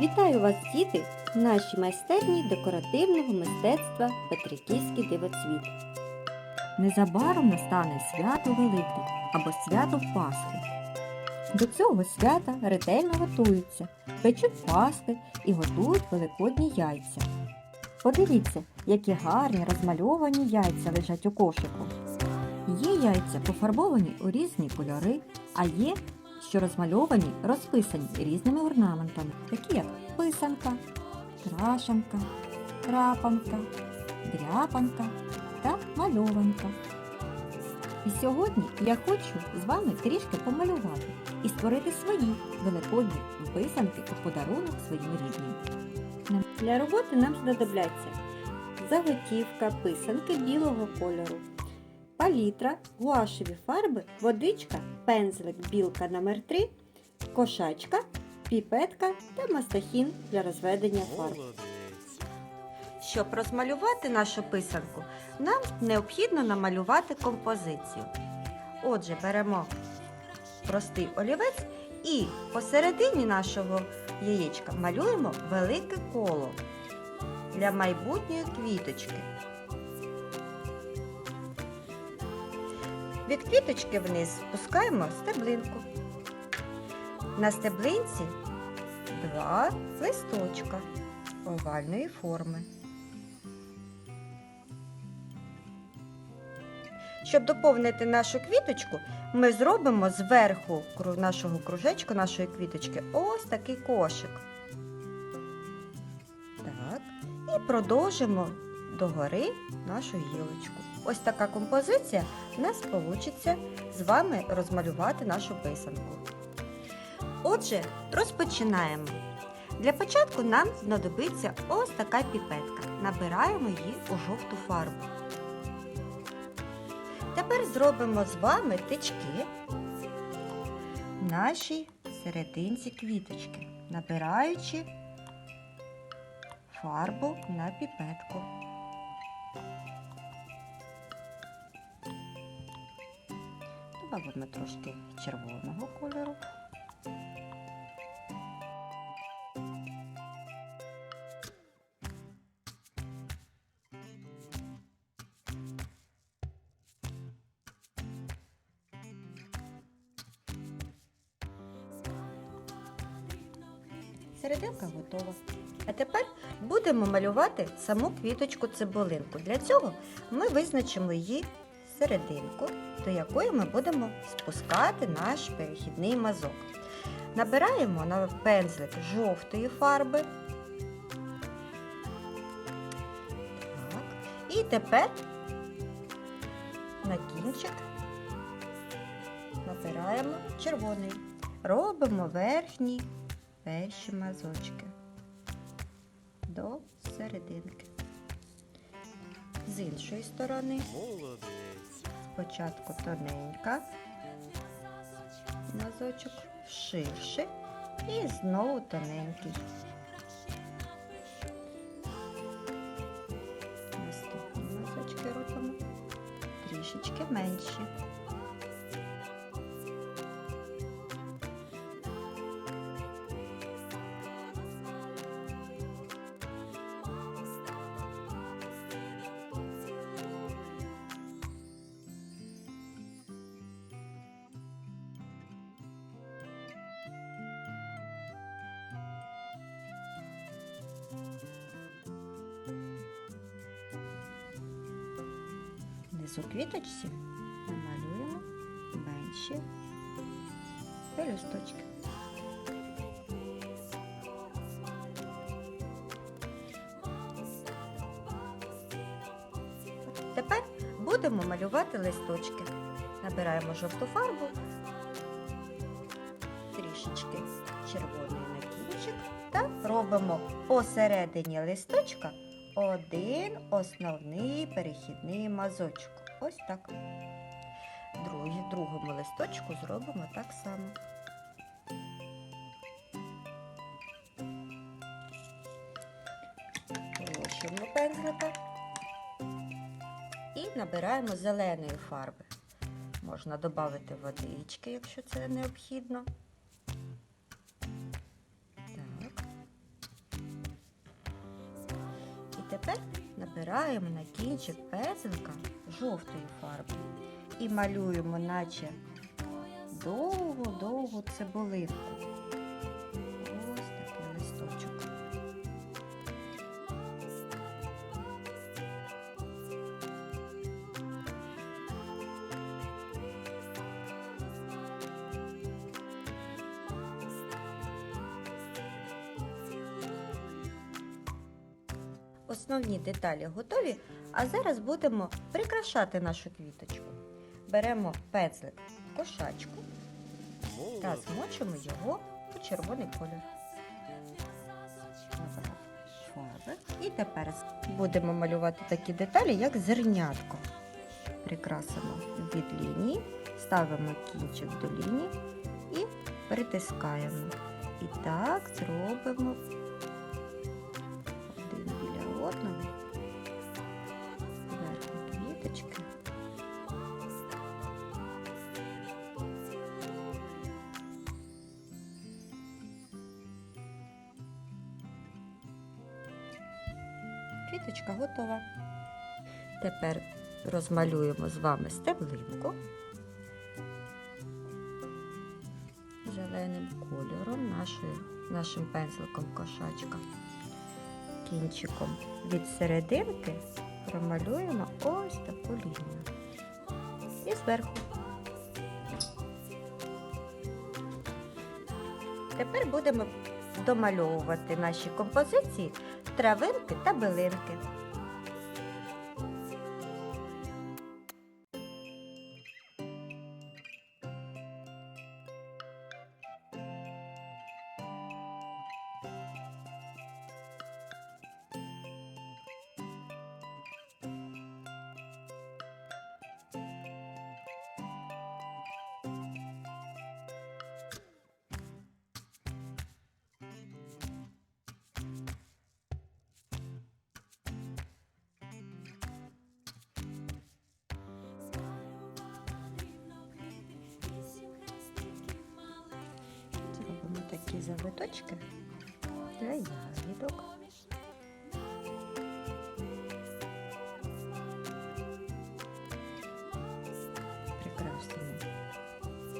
Вітаю вас, діти, в нашій майстерні декоративного мистецтва Петриківський дивоцвіт. Незабаром настане свято Великдень або свято Пасхи. До цього свята ретельно готуються, печуть паски і готують великодні яйця. Подивіться, які гарні розмальовані яйця лежать у кошику. Є яйця пофарбовані у різні кольори, а є, що розмальовані, розписані різними орнаментами, такі як писанка, крашанка, крапанка, дряпанка та мальованка. І сьогодні я хочу з вами трішки помалювати і створити свої великодні писанки у подарунок своїм рідним. Для роботи нам знадобляться заготівка писанки білого кольору, палітра, гуашеві фарби, водичка, пензлик білка номер 3 кошачка, піпетка та мастахін для розведення фарб. Щоб розмалювати нашу писанку, нам необхідно намалювати композицію. Отже, беремо простий олівець і посередині нашого яєчка малюємо велике коло для майбутньої квіточки. Від квіточки вниз спускаємо стеблинку. На стеблинці два листочка овальної форми. Щоб доповнити нашу квіточку, ми зробимо зверху нашого кружечка, нашої квіточки, ось такий кошик. Так. І продовжимо догори нашу гілочку. Ось така композиція у нас вийде з вами розмалювати нашу писанку. Отже, розпочинаємо. Для початку нам знадобиться ось така піпетка. Набираємо її у жовту фарбу. Тепер зробимо з вами тички в нашій серединці квіточки, набираючи фарбу на піпетку. Добавимо трошки червоного кольору. Серединка готова. А тепер будемо малювати саму квіточку цибулинку. Для цього ми визначимо її серединку, до якої ми будемо спускати наш перехідний мазок. Набираємо на пензлик жовтої фарби. Так. І тепер на кінчик набираємо червоний. Робимо верхній перші мазочки до серединки. З іншої сторони спочатку тоненька мазочок, ширше і знову тоненький. Наступні мазочки робимо трішечки менші. Внизу квіточці намалюємо менші пелюсточки. Тепер будемо малювати листочки. Набираємо жовту фарбу, трішечки червоної на кінчик та робимо посередині листочка один основний перехідний мазочок. Ось так. Другий, другому листочку зробимо так само. Ложимо пензлика і набираємо зеленої фарби. Можна додати водички, якщо це необхідно. Так. тепер набираємо на кінчик пензлика жовтої фарби і малюємо, наче довго-довго цибулинку. Основні деталі готові, а зараз будемо прикрашати нашу квіточку. Беремо пензлик кошачку та змочимо його у червоний колір. І тепер будемо малювати такі деталі, як зернятко. Прикрасимо від лінії, ставимо кінчик до лінії і притискаємо. І так зробимо Квіточка готова. Тепер розмалюємо з вами стеблинку зеленим кольором нашою, нашим пензликом кошачка. Кінчиком від серединки промалюємо ось таку лінію. І зверху. Тепер будемо домальовувати наші композиції травинки та билинки. Такі завиточки для ягідок.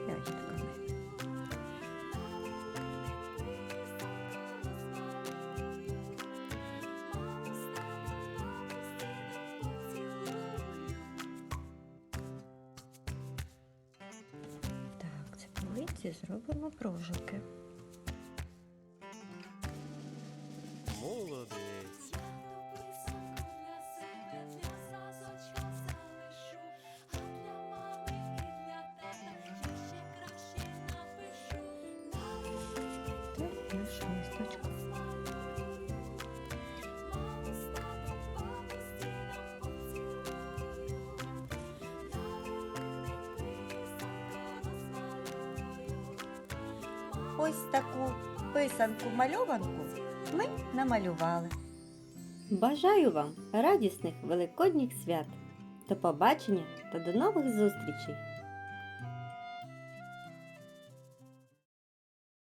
Ягідками. Так, цибулиці зробимо кружики. Наш. Ось таку писанку мальованку ми намалювали. Бажаю вам радісних великодніх свят. До побачення та до нових зустрічей!